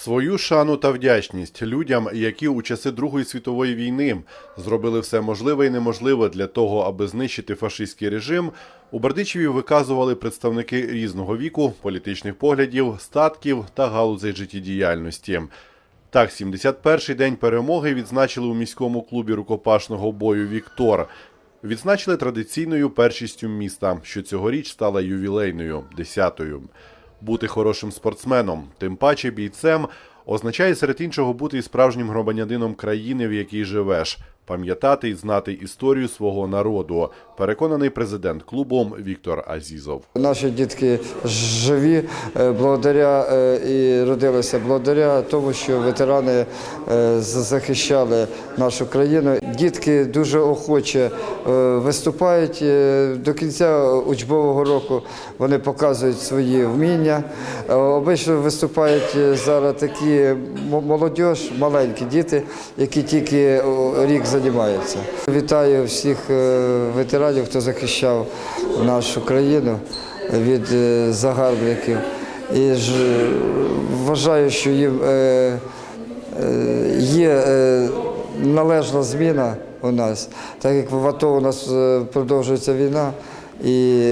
Свою шану та вдячність людям, які у часи Другої світової війни зробили все можливе і неможливе для того, аби знищити фашистський режим, у Бердичеві виказували представники різного віку, політичних поглядів, статків та галузей життєдіяльності. Так, 71-й день перемоги відзначили у міському клубі рукопашного бою Віктор. Відзначили традиційною першістю міста, що цьогоріч стала ювілейною, десятою. Бути хорошим спортсменом, тим паче бійцем, означає серед іншого бути і справжнім громадянином країни, в якій живеш, пам'ятати і знати історію свого народу. Переконаний президент клубу Віктор Азізов. Наші дітки живі е, благодаря е, і родилися благодаря тому, що ветерани е, захищали нашу країну. Дітки дуже охоче виступають до кінця учбового року. Вони показують свої вміння. Обично виступають зараз такі м- молодіж, маленькі діти, які тільки рік займаються. Вітаю всіх е, ветеранів, хто захищав нашу країну від е, загарбників. І е, вважаю, що їм є належна зміна у нас, так як в АТО у нас продовжується війна. І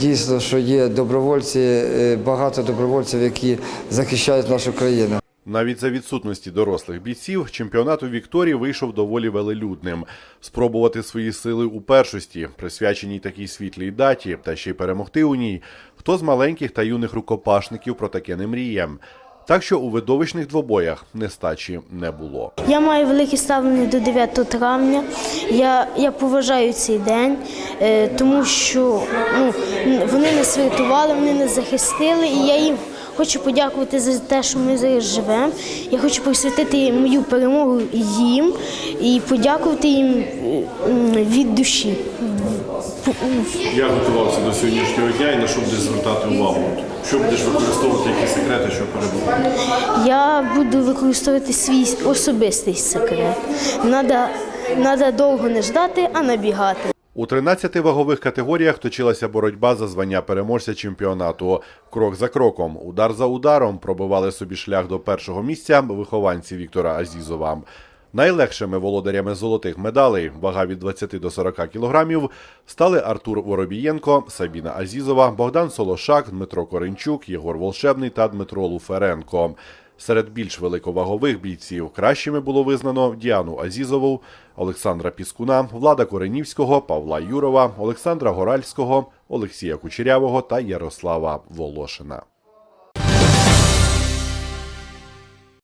дійсно, що є добровольці, багато добровольців, які захищають нашу країну. Навіть за відсутності дорослих бійців чемпіонат у Вікторії вийшов доволі велелюдним. Спробувати свої сили у першості, присвяченій такій світлій даті, та ще й перемогти у ній. Хто з маленьких та юних рукопашників про таке не мріє. Так що у видовищних двобоях нестачі не було. Я маю велике ставлення до 9 травня. Я, я поважаю цей день, е, тому що ну, вони нас врятували, вони нас захистили, і я їм хочу подякувати за те, що ми зараз живемо. Я хочу присвятити мою перемогу їм і подякувати їм від душі. Я готувався до сьогоднішнього дня і на що будеш звертати увагу? Що будеш використовувати, які секрети, щоб перемогти? Я буду використовувати свій особистий секрет. Надо, надо довго не ждати, а набігати. У 13 вагових категоріях точилася боротьба за звання переможця чемпіонату. Крок за кроком, удар за ударом пробивали собі шлях до першого місця вихованці Віктора Азізова. Найлегшими володарями золотих медалей, вага від 20 до 40 кілограмів, стали Артур Воробієнко, Сабіна Азізова, Богдан Солошак, Дмитро Коренчук, Єгор Волшебний та Дмитро Луференко. Серед більш великовагових бійців кращими було визнано Діану Азізову, Олександра Піскуна, Влада Коренівського, Павла Юрова, Олександра Горальського, Олексія Кучерявого та Ярослава Волошина.